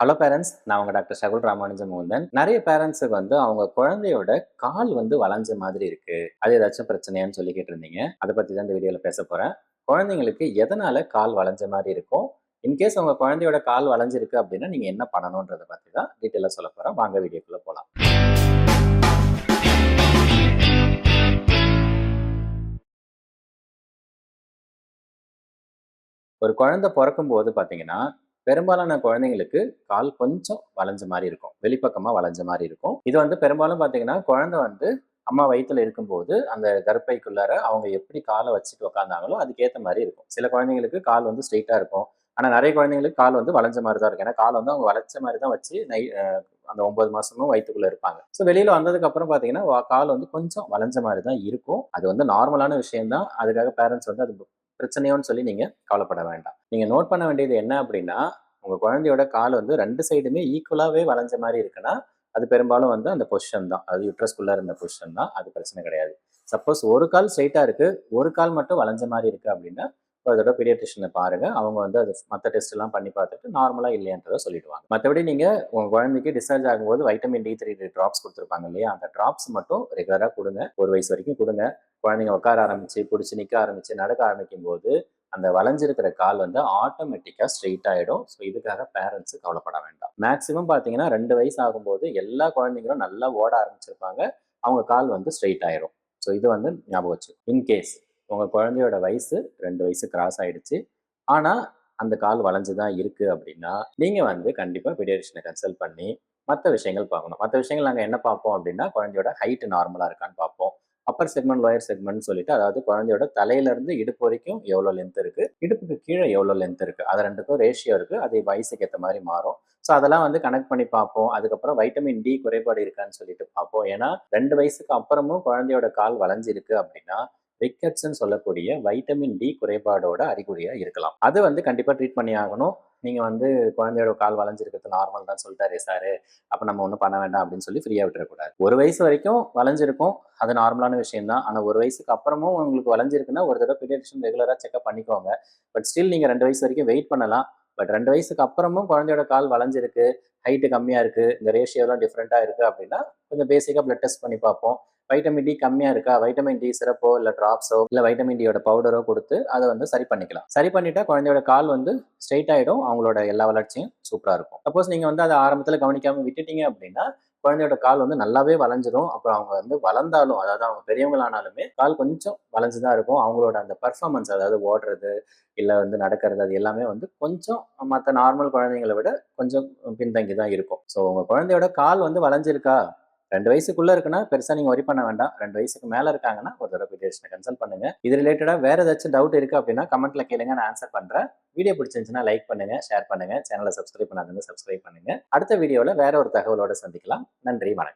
Hello parents நான் உங்கள் doctor Sakul Ramanujam மோகன் நிறைய பேரண்ட்ஸுக்கு வந்து அவங்க குழந்தையோட கால் வந்து வளைஞ்ச மாதிரி இருக்கு. அது ஏதாச்சும் பிரச்சனையான்னு சொல்லிக்கிட்டு இருந்தீங்க அதை பற்றி தான் இந்த வீடியோவில் பேச போகிறேன் குழந்தைங்களுக்கு எதனால கால் வளைஞ்ச மாதிரி இருக்கும்? இன்கேஸ் உங்கள் குழந்தையோட கால் வளைஞ்சிருக்கு அப்படின்னா நீங்கள் என்ன பண்ணணுன்றதை பற்றி தான் டீட்டெயிலாக சொல்ல போகிறேன் வாங்க வீடியோக்குள்ளே போகலாம் ஒரு குழந்தை பிறக்கும் போது பார்த்தீங்கன்னா பெரும்பாலான குழந்தைங்களுக்கு கால் கொஞ்சம் வளைஞ்ச மாதிரி இருக்கும். வெளிப்பக்கமாக வளைஞ்ச மாதிரி இருக்கும். இது வந்து பெரும்பாலும் பார்த்தீங்கன்னா குழந்தை வந்து அம்மா வயிற்றுல இருக்கும்போது அந்த கர்ப்பைக்குள்ளார அவங்க எப்படி காலை வச்சுட்டு உக்காந்தாங்களோ அதுக்கேற்ற மாதிரி இருக்கும். சில குழந்தைங்களுக்கு கால் வந்து ஸ்ட்ரெயிட்டாக இருக்கும். ஆனால் நிறைய குழந்தைங்களுக்கு கால் வந்து வளைஞ்ச மாதிரி தான் இருக்கும். ஏன்னா கால் வந்து அவங்க வளைச்ச மாதிரி தான் வச்சு நை அந்த ஒன்பது மாசமும் வயிற்றுக்குள்ள இருப்பாங்க. ஸோ வெளியில வந்ததுக்கு அப்புறம் பார்த்தீங்கன்னா கால் வந்து கொஞ்சம் வளைஞ்ச மாதிரி தான் இருக்கும். அது வந்து நார்மலான விஷயம் தான் அதுக்காக பேரண்ட்ஸ் வந்து அது பிரச்சனையோன்னு சொல்லி நீங்கள் கவலைப்பட வேண்டாம். நீங்கள் நோட் பண்ண வேண்டியது என்ன அப்படின்னா உங்கள் குழந்தையோட கால் வந்து ரெண்டு சைடுமே ஈக்குவலாகவே வளைஞ்ச மாதிரி இருக்குன்னா அது பெரும்பாலும் வந்து அந்த பொசிஷன் தான். அது யூட்ரஸ்குள்ளே இருந்த பொசிஷன் தான். அது பிரச்சனை கிடையாது. சப்போஸ் ஒரு கால் ஸ்ட்ரைட்டாக இருக்குது ஒரு கால் மட்டும் வளைஞ்ச மாதிரி இருக்குது அப்படின்னா ஒரு தடவை பீடியாட்ரிஷனை பாருங்கள் அவங்க வந்து அது மற்ற டெஸ்ட்லாம் பண்ணி பார்த்துட்டு நார்மலாக இல்லையன்றதை சொல்லிடுவாங்க. மற்றபடி நீங்கள் உங்கள் குழந்தைக்கு டிஸ்சார்ஜ் ஆகும்போது வைட்டமின் டி த்ரீ ட்ராப்ஸ் கொடுத்துருப்பாங்க இல்லையா? அந்த ட்ராப்ஸ் மட்டும் ரெகுலராக கொடுங்க. ஒரு வயசு வரைக்கும் கொடுங்க. குழந்தைங்க உட்கார ஆரம்பிச்சு பிடிச்சி நிற்க ஆரம்பிச்சு நடக்க ஆரம்பிக்கும் போது அந்த வளைஞ்சிருக்கிற கால் வந்து ஆட்டோமேட்டிக்காக ஸ்ட்ரெயிட் ஆகிடும் ஸோ இதுக்காக பேரண்ட்ஸு கவலைப்பட வேண்டாம். மேக்ஸிமம் பார்த்தீங்கன்னா ரெண்டு வயசு ஆகும்போது எல்லா குழந்தைங்களும் நல்லா ஓட ஆரம்பிச்சிருப்பாங்க. அவங்க கால் வந்து ஸ்ட்ரெயிட் ஆயிரும். ஸோ இது வந்து ஞாபகம் வச்சு இன்கேஸ் உங்கள் குழந்தையோட வயசு ரெண்டு வயசு கிராஸ் ஆயிடுச்சு. ஆனால் அந்த கால் வளைஞ்சு தான் இருக்குது அப்படின்னா நீங்கள் வந்து கண்டிப்பாக பீடியாட்ரிஷனை கன்சல்ட் பண்ணி மற்ற விஷயங்கள் பார்க்கணும். மற்ற விஷயங்கள் நாங்கள் என்ன பார்ப்போம் அப்படின்னா குழந்தையோட ஹைட் நார்மலாக இருக்கான்னு பார்ப்போம். அப்பர் செக்மெண்ட் லோயர் செக்மெண்ட் சொல்லிட்டு அதாவது குழந்தையோட தலையிலேருந்து இடுப்பு வரைக்கும் எவ்வளோ லென்த் இருக்குது இடுப்புக்கு கீழே எவ்வளோ லென்த் இருக்குது அது ரெண்டுக்கும் ரேஷியோ இருக்குது அது வயசுக்கு ஏற்ற மாதிரி மாறும். ஸோ அதெல்லாம் வந்து கனெக்ட் பண்ணி பார்ப்போம். அதுக்கப்புறம் வைட்டமின் டி குறைபாடு இருக்கான்னு சொல்லிட்டு பார்ப்போம். ஏன்னா ரெண்டு வயசுக்கு அப்புறமும் குழந்தையோட கால் வளைஞ்சிருக்கு அப்படின்னா ரிக்கட்ஸ்ன்னு சொல்லக்கூடிய வைட்டமின் டி குறைபாடோட அறிகுறியாக இருக்கலாம். அது வந்து கண்டிப்பாக ட்ரீட் பண்ணி ஆகணும். நீங்கள் வந்து குழந்தையோட கால் வளைஞ்சிருக்கிறது நார்மல் தான் சொல்லிட்டாரு சாரு. அப்போ நம்ம ஒன்றும் பண்ண வேண்டாம் அப்படின்னு சொல்லி ஃப்ரீயாக விட்டுறக்கூடாது. ஒரு வயசு வரைக்கும் வளைஞ்சிருக்கும். அது நார்மலான விஷயம் தான். ஒரு வயசுக்கு அப்புறமும் உங்களுக்கு வளைஞ்சிருக்குன்னா ஒரு தடவை பீடியாட்ரிஷன் ரெகுலராக செக்அப் பண்ணிக்கோங்க. பட் ஸ்டில் நீங்கள் ரெண்டு வயசு வரைக்கும் வெயிட் பண்ணலாம். பட் ரெண்டு வயசுக்கு அப்புறமும் குழந்தையோட கால் வளைஞ்சிருக்கு ஹைட்டு கம்மியாக இருக்குது இந்த ரேஷியோலாம் டிஃப்ரெண்ட்டாக இருக்குது அப்படின்னா கொஞ்சம் பேசிக்காக பிளட் டெஸ்ட் பண்ணி பார்ப்போம். வைட்டமின் டி கம்மியா இருக்கா? வைட்டமின் டி சிறப்போ இல்ல டிராப்ஸோ இல்ல வைட்டமின் டியோட பவுடரோ கொடுத்து அதை வந்து சரி பண்ணிக்கலாம். சரி பண்ணிட்டா குழந்தையோட கால் வந்து ஸ்ட்ரெயிட் ஆயிடும். அவங்களோட எல்லா வளர்ச்சியும் சூப்பரா இருக்கும். சப்போஸ் நீங்க வந்து அதை ஆரம்பத்துல கவனிக்காம விட்டுட்டீங்க அப்படின்னா குழந்தையோட கால் வந்து நல்லாவே வளைஞ்சிரும். அப்புறம் அவங்க வந்து வளர்ந்தாலும் அதாவது அவங்க பெரியவங்களானாலுமே கால் கொஞ்சம் வளைஞ்சுதான் இருக்கும். அவங்களோட அந்த பர்ஃபார்மன்ஸ் அதாவது ஓடுறது இல்லை வந்து நடக்கிறது அது எல்லாமே வந்து கொஞ்சம் மற்ற நார்மல் குழந்தைங்களை விட கொஞ்சம் பின்தங்கி தான் இருக்கும். ஸோ உங்கள் குழந்தையோட கால் வந்து வளைஞ்சிருக்கா? ரெண்டு வயசுக்குள்ள இருக்குன்னா பெருசா நீங்க ஒரி பண்ண வேண்டாம். ரெண்டு வயசுக்கு மேல இருக்காங்கன்னா ஒரு தடவை பீடியாட்ரிஷனை கன்சல்ட் பண்ணுங்க. இது ரிலேட்டடா வேற ஏதாச்சும் டவுட் இருக்கு அப்படின்னா கமெண்ட்ல கேளுங்க. நான் ஆன்சர் பண்றேன். வீடியோ பிடிச்சிருந்துச்சுன்னா லைக் பண்ணுங்க ஷேர் பண்ணுங்க. சேனலை சப்ஸ்கிரைப் பண்ணாதுங்க சப்ஸ்கிரைப் பண்ணுங்க. அடுத்த வீடியோல வேற ஒரு தகவலோட சந்திக்கலாம். நன்றி வணக்கம்.